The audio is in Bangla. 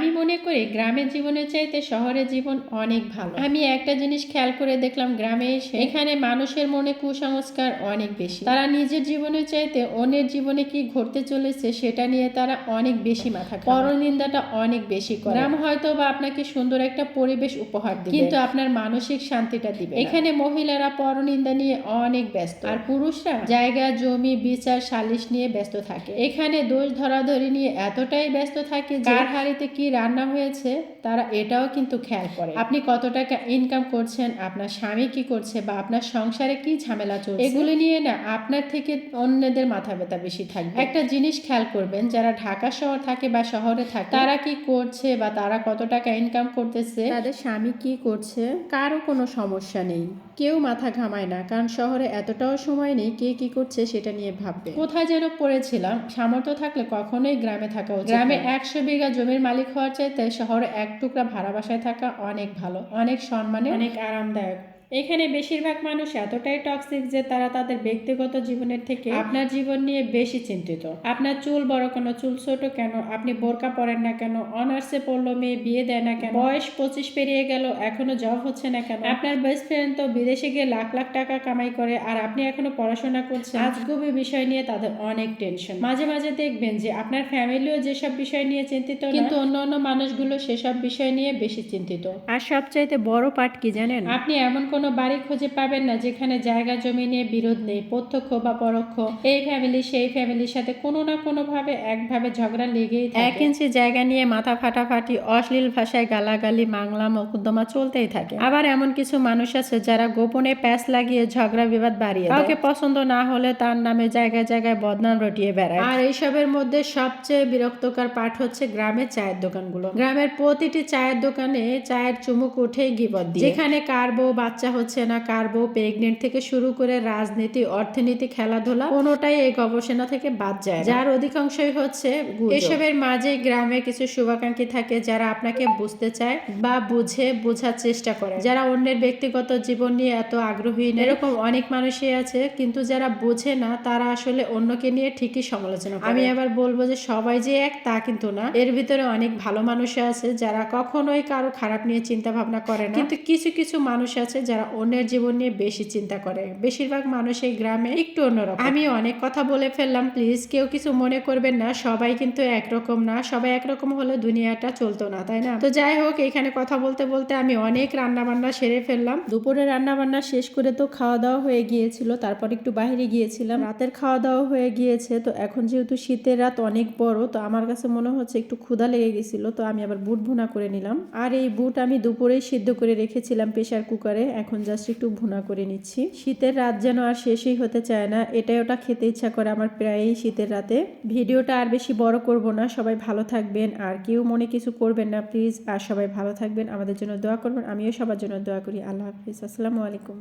আমি মনে করি গ্রামের জীবনের চাইতে শহরের জীবন অনেক ভালো। আমি একটা জিনিস খেয়াল করে দেখলাম, গ্রামে এসে এখানে মানুষের মনে কুসংস্কার অনেক বেশি। তারা নিজের জীবনের চাইতে অন্যের জীবনে কি ঘটতে চলেছে সেটা নিয়ে তারা অনেক বেশি মাথা পরনিন্দাটা অনেক বেশি করে। গ্রাম হয়তো বা আপনাকে সুন্দর একটা পরিবেশ উপহার দিবে, কিন্তু আপনার মানসিক শান্তিটা দিবে এখানে মহিলারা পরনিন্দা নিয়ে অনেক ব্যস্ত। আর পুরুষরা জায়গা, জমি, বিচার, সালিশ নিয়ে ব্যস্ত থাকে। এখানে দোষ ধরাধরি নিয়ে এতটাই ব্যস্ত থাকে যে হারিতে কি রান্না হয়েছে তারা এটাও কিন্তু খেয়াল করে। আপনি কত টাকা ইনকাম করছেন আপনার স্বামী কি করছে বা আপনার সংসারে কি ঝামেলা চলছে এগুলো নিয়ে না আপনার থেকে অন্যদের মাথা ব্যথা বেশি থাকবে। একটা জিনিস খেয়াল করবেন যারা ঢাকা শহর থাকে বা শহরে থাকে তারা কি করছে বা তারা কত টাকা ইনকাম করতেছে তাদের স্বামী কি করছে কারও কোনো সমস্যা নেই। কেউ মাথা ঘামায় না কারণ শহরে এতটাও সময় নেই কে কি করছে সেটা নিয়ে ভাববে। কোথায় যেন পড়েছিলাম সামর্থ্য থাকলে কখনোই গ্রামে থাকা উচিত গ্রামে একশো বিঘা জমির মালিক হওয়ার চাইতে শহরে এক টুকরা ভাড়া বাসায় থাকা অনেক ভালো অনেক সম্মানে অনেক আরামদায়ক। এখানে বেশিরভাগ মানুষ এতটাই টক্সিক যে তারা তাদের ব্যক্তিগত জীবনের থেকে আপনার জীবন নিয়ে বেশি চিন্তিত। আপনার চুল বড় কেন? চুল ছোট কেন? আপনি বোরকা পরেন না কেন? অনার্সে পড়ল মেয়ে বিয়ে দেয় না কেন? বয়স পঁচিশ পেরিয়ে গেল এখনও জব হচ্ছে না কেন? আপনার বেস্ট ফ্রেন্ড তো বিদেশে গিয়ে লাখ লাখ টাকা কামাই করে আর আপনি এখনও পড়াশোনা করছেন। আজগুবি বিষয় নিয়ে তাদের অনেক টেনশন মাঝে মাঝে দেখবেন যে আপনার ফ্যামিলিও যেসব বিষয় নিয়ে চিন্তিত কিন্তু অন্য অন্য মানুষগুলো সেসব বিষয় নিয়ে বেশি চিন্তিত। আর সবচাইতে বড় পার্ট কি জানেন? আপনি এমন কোনো বাড়ি খুঁজে পাবেন না যেখানে জায়গা জমি নিয়ে বিরোধ নেই প্রত্যক্ষ বা পরোক্ষ। এই ফ্যামিলি সেই ফ্যামিলির সাথে কোনো না কোনো ভাবে একভাবে ঝগড়া লেগেই এক ইঞ্চি জায়গা নিয়ে মাথা ফাটাফাটি অশ্লীল ভাষায় গালাগালি মাংলা মকদ্দমা চলতেই থাকে। আবার এমন কিছু মানুষ আছে যারা গোপনে প্যাচ লাগিয়ে ঝগড়া বিবাদ বাড়িয়ে কাউকে পছন্দ না হলে তার নামে জায়গায় জায়গায় বদনাম রটিয়ে বেড়ায়। আর এইসবের মধ্যে সবচেয়ে বিরক্তকর পাঠ হচ্ছে গ্রামের চায়ের দোকানগুলো। গ্রামের প্রতিটি চায়ের দোকানে চায়ের চুমুক উঠে গিবদ দিয়ে। যেখানে কার বউ বাচ্চা হচ্ছে না। কার বউ প্রেগনেন্ট থেকে শুরু করে রাজনীতি, অর্থনীতি, খেলাধুলা কোনোটাই এই গবেষণা থেকে বাদ যায় যার অধিকাংশই হচ্ছে এসবের মাঝে গ্রামে কিছু শুভাকাঙ্ক্ষী থাকে যারা আপনাকে বুঝতে চায় বা বুঝে বোঝার চেষ্টা করে। যারা অন্যের ব্যক্তিগত জীবন নিয়ে এত আগ্রহী না। এরকম অনেক মানুষই আছে, কিন্তু যারা বোঝে না, তারা আসলে অন্যকে নিয়ে ঠিকই সমালোচনা আমি আবার বলব যে সবাই যে এক, তা কিন্তু না। এর ভিতরে অনেক ভালো মানুষ আছে যারা কখনোই কারও খারাপ নিয়ে চিন্তা ভাবনা করে না। কিন্তু কিছু কিছু মানুষ আছে যারা অন্যের জীবন নিয়ে বেশি চিন্তা করে। বেশিরভাগ মানুষ এই গ্রামে একটু অন্যরকম। আমি অনেক কথা বলে ফেললাম প্লিজ কেউ কিছু মনে করবেন না। সবাই কিন্তু একরকম না। সবাই একরকম হলে দুনিয়াটা চলতো না, তাই না? তো যাই হোক, এখানে কথা বলতে বলতে আমি অনেক রান্না বান্না সেরে ফেললাম। দুপুরে রান্না বান্না শেষ করে তো খাওয়া দাওয়া হয়ে গিয়েছিল। তারপর একটু বাইরে গিয়েছিলাম। রাতের খাওয়া দাওয়া হয়ে গিয়েছে। তো এখন যেহেতু শীতের রাত অনেক বড়, তো আমার কাছে মনে হচ্ছে একটু ক্ষুধা লেগে গেছিল তো আমি আবার বুট ভুনা করে নিলাম। আর এই বুট আমি দুপুরেই সিদ্ধ করে রেখেছিলাম প্রেশার কুকারে। এখন জাস্ট একটু ভুনা করে নিচ্ছি। শীতের রাত যেন আর শেষই হতে চায় না, এটাই ওটা খেতে ইচ্ছা করে আমার প্রায়ই শীতের রাতে। ভিডিওটা আর বেশি বড় করব না, সবাই ভালো থাকবেন, আর কেউ মনে কিছু করবেন না প্লিজ আর সবাই ভালো থাকবেন, আমাদের জন্য দোয়া করবেন, আমিও সবার জন্য দোয়া করি, আল্লাহ হাফিজ, আসসালামু আলাইকুম।